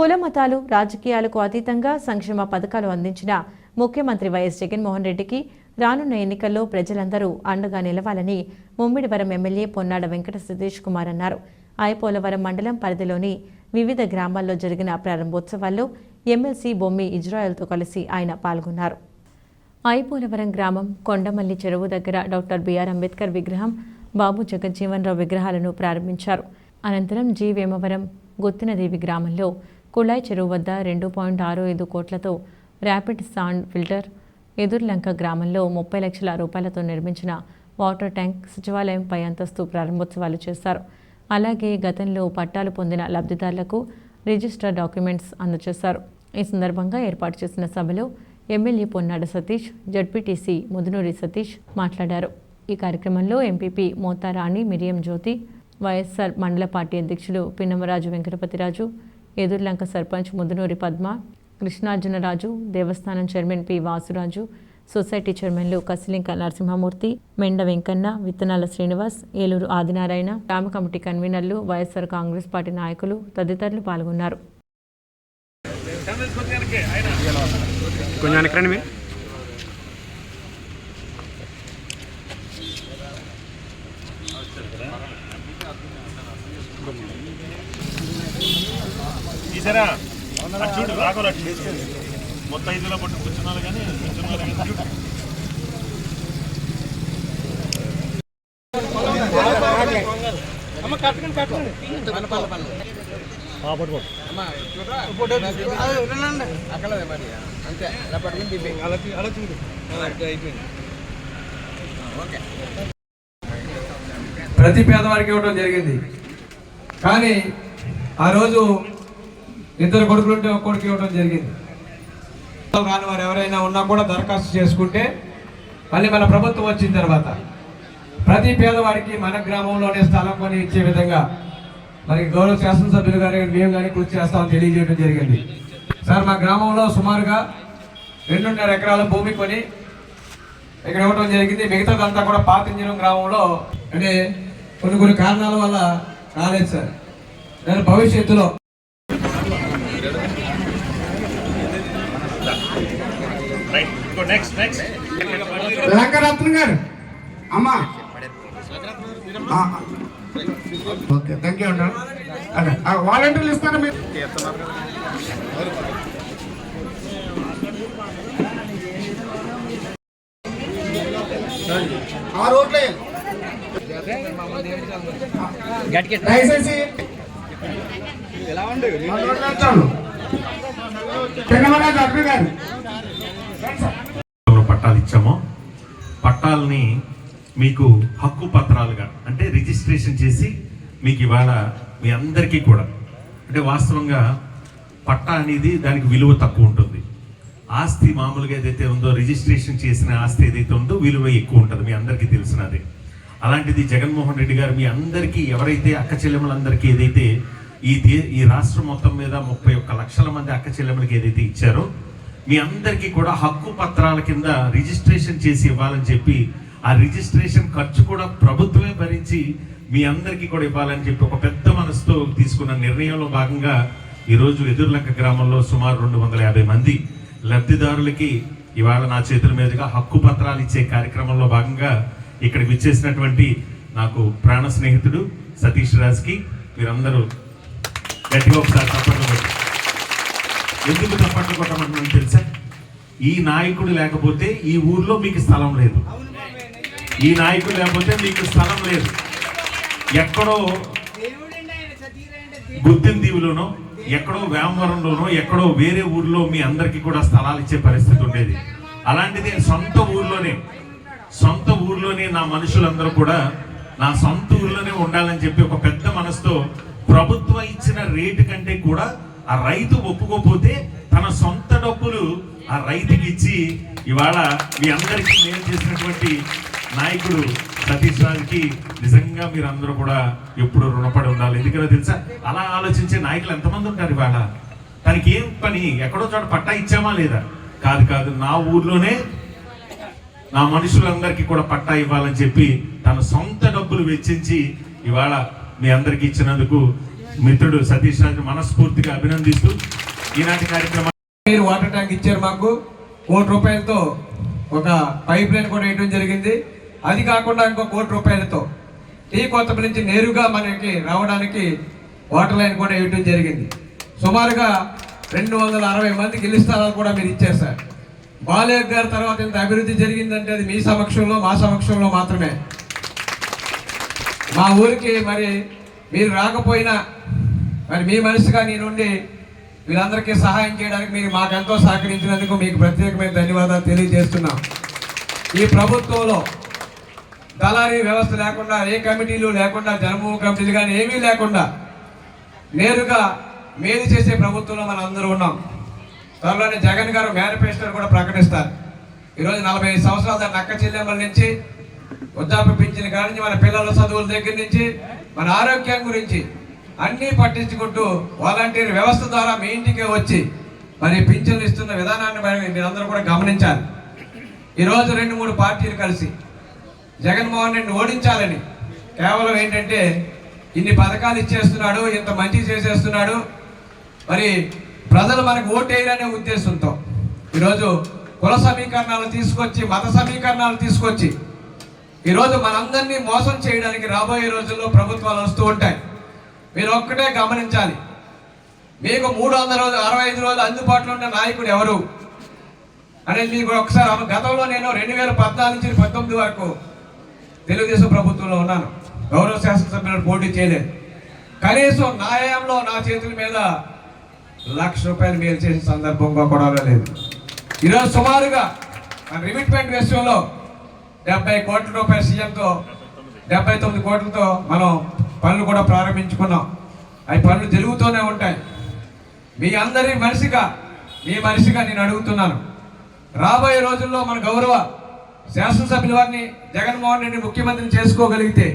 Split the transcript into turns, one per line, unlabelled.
కుల మతాలు రాజకీయాలకు అతీతంగా సంక్షేమ పథకాలు అందించిన ముఖ్యమంత్రి వైఎస్ జగన్మోహన్ రెడ్డికి రానున్న ఎన్నికల్లో ప్రజలందరూ అండగా నిలవాలని ముమ్మిడివరం ఎమ్మెల్యే పొన్నాడ వెంకట సతీష్ కుమార్ అన్నారు. ఆయపోలవరం మండలం పరిధిలోని వివిధ గ్రామాల్లో జరిగిన ప్రారంభోత్సవాల్లో ఎమ్మెల్సీ బొమ్మి ఇజ్రాయెల్తో కలిసి ఆయన పాల్గొన్నారు. ఐపోలవరం గ్రామం కొండమల్లి చెరువు దగ్గర డాక్టర్ బిఆర్ అంబేద్కర్ విగ్రహం బాబు జగజ్జీవన్ రావు విగ్రహాలను ప్రారంభించారు. అనంతరం జి వేమవరం గుత్తినదేవి గ్రామంలో కుళాయి చెరువు వద్ద రెండు పాయింట్ ఆరు ఐదు కోట్లతో ర్యాపిడ్ సాండ్ ఫిల్టర్ ఎదుర్లంక గ్రామంలో ముప్పై లక్షల రూపాయలతో నిర్మించిన వాటర్ ట్యాంక్ సచివాలయం పై అంతస్తు ప్రారంభోత్సవాలు చేశారు. అలాగే గతంలో పట్టాలు పొందిన లబ్ధిదారులకు రిజిస్టర్ డాక్యుమెంట్స్ అందజేశారు. ఈ సందర్భంగా ఏర్పాటు చేసిన సభలో ఎమ్మెల్యే పొన్నాడ సతీష్ జడ్పీటీసీ ముదునూరి సతీష్ మాట్లాడారు. ఈ కార్యక్రమంలో ఎంపీపీ మోతారాణి మిరియం జ్యోతి వైఎస్ఆర్ మండల పార్టీ అధ్యక్షులు పిన్నమరాజు వెంకటపతిరాజు ఎదుర్లంక సర్పంచ్ ముదునూరి పద్మ కృష్ణార్జునరాజు దేవస్థానం చైర్మన్ పి వాసురాజు సొసైటీ చైర్మన్లు కసిలింక నరసింహమూర్తి మెండ వెంకన్న విత్తనాల శ్రీనివాస్ ఏలూరు ఆదినారాయణ గ్రామ కమిటీ కన్వీనర్లు వైఎస్ఆర్ కాంగ్రెస్ పార్టీ నాయకులు తదితరులు పాల్గొన్నారు.
మీరు
చూడు మొత్తం ఐదులో పట్టు కూర్చున్నారు కానీ కూర్చున్నారు కానీ చూడు. ఆ, పట్టు, పట్టు.
ప్రతి పేదవారికి ఇవ్వడం జరిగింది. కానీ ఆ రోజు ఇద్దరు కొడుకులుంటే ఒక కొడుకు ఇవ్వడం జరిగింది. కాని వారు ఎవరైనా ఉన్నా కూడా దరఖాస్తు చేసుకుంటే మళ్ళీ మన ప్రభుత్వం వచ్చిన తర్వాత ప్రతి పేదవాడికి మన గ్రామంలోనే స్థలం కొని ఇచ్చే విధంగా మరి గౌరవ శాసనసభ్యులు గారు మేము కానీ కృషి చేస్తామని తెలియజేయడం జరిగింది. సార్ మా గ్రామంలో సుమారుగా రెండున్నర ఎకరాల భూమి కొని ఇక్కడ ఇవ్వడం జరిగింది. మిగతాదంతా కూడా పాత గ్రామంలో అంటే కొన్ని కొన్ని కారణాల వల్ల రాలేదు సార్. నేను భవిష్యత్తులో
రైట్ ఇంకో నెక్స్ట్ నెక్స్ట్
లంకరత్న గారు. అమ్మా. ఆ, ఓకే థ్యాంక్ యూ అండి వాలంటీర్లు ఇస్తారా మీరు? ఆ రోడ్లే. దయచేసి. చిన్నమరాజు అర్జున్ గారు.
పట్టాలు ఇచ్చామో పట్టాలని మీకు హక్కు పత్రాలుగా అంటే రిజిస్ట్రేషన్ చేసి మీకు ఇవాళ మీ అందరికీ కూడా అంటే వాస్తవంగా పట్టా అనేది దానికి విలువ తక్కువ ఉంటుంది. ఆస్తి మామూలుగా ఏదైతే ఉందో రిజిస్ట్రేషన్ చేసిన ఆస్తి ఏదైతే ఉందో విలువ ఎక్కువ ఉంటుంది. మీ అందరికీ తెలిసినది అలాంటిది జగన్మోహన్ రెడ్డి గారు మీ అందరికీ ఎవరైతే అక్క చెల్లెములందరికీ ఏదైతే ఈ దే ఈ రాష్ట్రం మొత్తం మీద ముప్పై ఒక్క లక్షల మంది అక్క చెల్లెములకి ఏదైతే ఇచ్చారో మీ అందరికీ కూడా హక్కు పత్రాల కింద రిజిస్ట్రేషన్ చేసి ఇవ్వాలని చెప్పి ఆ రిజిస్ట్రేషన్ ఖర్చు కూడా ప్రభుత్వమే భరించి మీ అందరికీ కూడా ఇవ్వాలని చెప్పి ఒక పెద్ద మనసుతో తీసుకున్న నిర్ణయంలో భాగంగా ఈరోజు ఎదుర్లంక గ్రామంలో సుమారు రెండు వందల యాభై మంది లబ్ధిదారులకి ఇవాళ నా చేతుల మీదుగా హక్కు పత్రాలు ఇచ్చే కార్యక్రమంలో భాగంగా ఇక్కడికి విచ్చేసినటువంటి నాకు ప్రాణ స్నేహితుడు సతీష్ రాజ్కి మీరందరూ గట్టిగా ఒకసారి తప్పట్లు ఎందుకు తప్పట్లు కొట్టమంటున్నాను తెలుసా? ఈ నాయకుడు లేకపోతే ఈ ఊర్లో మీకు స్థలం లేదు. ఈ నాయకుడు లేకపోతే మీకు స్థలం లేదు. ఎక్కడో గుత్తిన ఎక్కడో వేమవరంలోనో ఎక్కడో వేరే ఊర్లో మీ అందరికీ కూడా స్థలాలు ఇచ్చే పరిస్థితి ఉండేది. అలాంటిది సొంత ఊర్లోనే సొంత ఊర్లోనే నా మనుషులందరూ కూడా నా సొంత ఊర్లోనే ఉండాలని చెప్పి ఒక పెద్ద మనసుతో ప్రభుత్వం ఇచ్చిన రేటు కంటే కూడా ఆ రైతు ఒప్పుకోకపోతే తన సొంత డబ్బులు ఆ రైతుకి ఇచ్చి ఇవాళ మీ అందరికీ మేలు చేసినటువంటి నాయకుడు సతీష్ రాజుకి నిజంగా మీరు అందరూ కూడా ఎప్పుడు రుణపడి ఉండాలి. ఎందుకంటే తెలుసా? అలా ఆలోచించే నాయకులు ఎంతమంది ఉంటారు ఇవాళ? తనకి ఏం పని? ఎక్కడో చోట పట్టా ఇచ్చామా లేదా? కాదు కాదు. నా ఊర్లోనే నా మనుషులందరికీ కూడా పట్టా ఇవ్వాలని చెప్పి తన సొంత డబ్బులు వెచ్చించి ఇవాళ మీ అందరికి ఇచ్చినందుకు మిత్రుడు సతీష్ రాజు మనస్ఫూర్తిగా అభినందిస్తూ ఈనాటి కార్యక్రమం
మీరు వాటర్ ట్యాంక్ ఇచ్చారు మాకు. కోటి రూపాయలతో ఒక పైప్ లైన్ కూడా వేయడం జరిగింది. అది కాకుండా ఇంకో కోటి రూపాయలతో టీ కొత్త నుంచి నేరుగా మనకి రావడానికి వాటర్ లైన్ కూడా వేయడం జరిగింది. సుమారుగా రెండు వందల అరవై మందికి ఇల్లు స్థలాలు కూడా మీరు ఇచ్చారు బాలయ్య గారి తర్వాత ఇంత అభివృద్ధి జరిగిందంటే అది మీ సమక్షంలో మా సమక్షంలో మాత్రమే. మా ఊరికి మరి మీరు రాకపోయినా మరి మీ మనసుగా నేనుండి వీళ్ళందరికీ సహాయం చేయడానికి మీరు మాకెంతో సహకరించినందుకు మీకు ప్రత్యేకమైన ధన్యవాదాలు తెలియజేస్తున్నాం. ఈ ప్రభుత్వంలో దళారీ వ్యవస్థ లేకుండా ఏ కమిటీలు లేకుండా జన్మభూమి కమిటీలు కానీ ఏమీ లేకుండా నేరుగా మేలు చేసే ప్రభుత్వంలో మనం అందరూ ఉన్నాం. త్వరలోనే జగన్ గారు మేనిఫెస్టోని కూడా ప్రకటిస్తారు. ఈరోజు నలభై సంవత్సరాల దాకా నక్క చెల్లెమ్మల నుంచి వృద్ధాప్య పింఛన్ కాడి నుంచి మన పిల్లల చదువుల దగ్గర నుంచి మన ఆరోగ్యం గురించి అన్నీ పట్టించుకుంటూ వాలంటీర్ వ్యవస్థ ద్వారా మీ ఇంటికే వచ్చి మరి పింఛన్లు ఇస్తున్న విధానాన్ని మరి మీరందరూ కూడా గమనించాలి. ఈరోజు రెండు మూడు పార్టీలు కలిసి జగన్మోహన్ రెడ్డిని ఓడించాలని కేవలం ఏంటంటే ఇన్ని పథకాలు ఇచ్చేస్తున్నాడు ఇంత మంచి చేసేస్తున్నాడు. మరి ప్రజలు మనకు ఓటేయరనే ఉద్దేశంతో ఈరోజు కుల సమీకరణాలు తీసుకొచ్చి మత సమీకరణాలు తీసుకొచ్చి ఈరోజు మనందరినీ మోసం చేయడానికి రాబోయే రోజుల్లో ప్రభుత్వాలు వస్తూ ఉంటాయి. మీరు ఒక్కటే గమనించాలి. మీకు మూడు వందల రోజులు అరవై ఐదు రోజులు అందుబాటులో ఉన్న నాయకుడు ఎవరు? అనేది మీకు ఒకసారి గతంలో నేను రెండు వేల పద్నాలుగు నుంచి పంతొమ్మిది వరకు తెలుగుదేశం ప్రభుత్వంలో ఉన్నాను. గౌరవ శాసనసభ్యులను పోటీ చేయలేదు. కనీసం నా హయాంలో నా చేతుల మీద లక్ష రూపాయలు మేలు చేసిన సందర్భంగా కూడా లేదు. ఈరోజు సుమారుగా రిమిట్మెంట్ విషయంలో డెబ్బై కోట్ల రూపాయల సీఎంతో డెబ్బై తొమ్మిది కోట్లతో మనం పనులు కూడా ప్రారంభించుకున్నాం. అవి పనులు జరుగుతూనే ఉంటాయి. మీ అందరి మనిషిగా మీ మనిషిగా నేను అడుగుతున్నాను. రాబోయే రోజుల్లో మన గౌరవ శాసనసభ్యుల వారిని జగన్మోహన్ రెడ్డి ముఖ్యమంత్రిని చేసుకోగలిగితే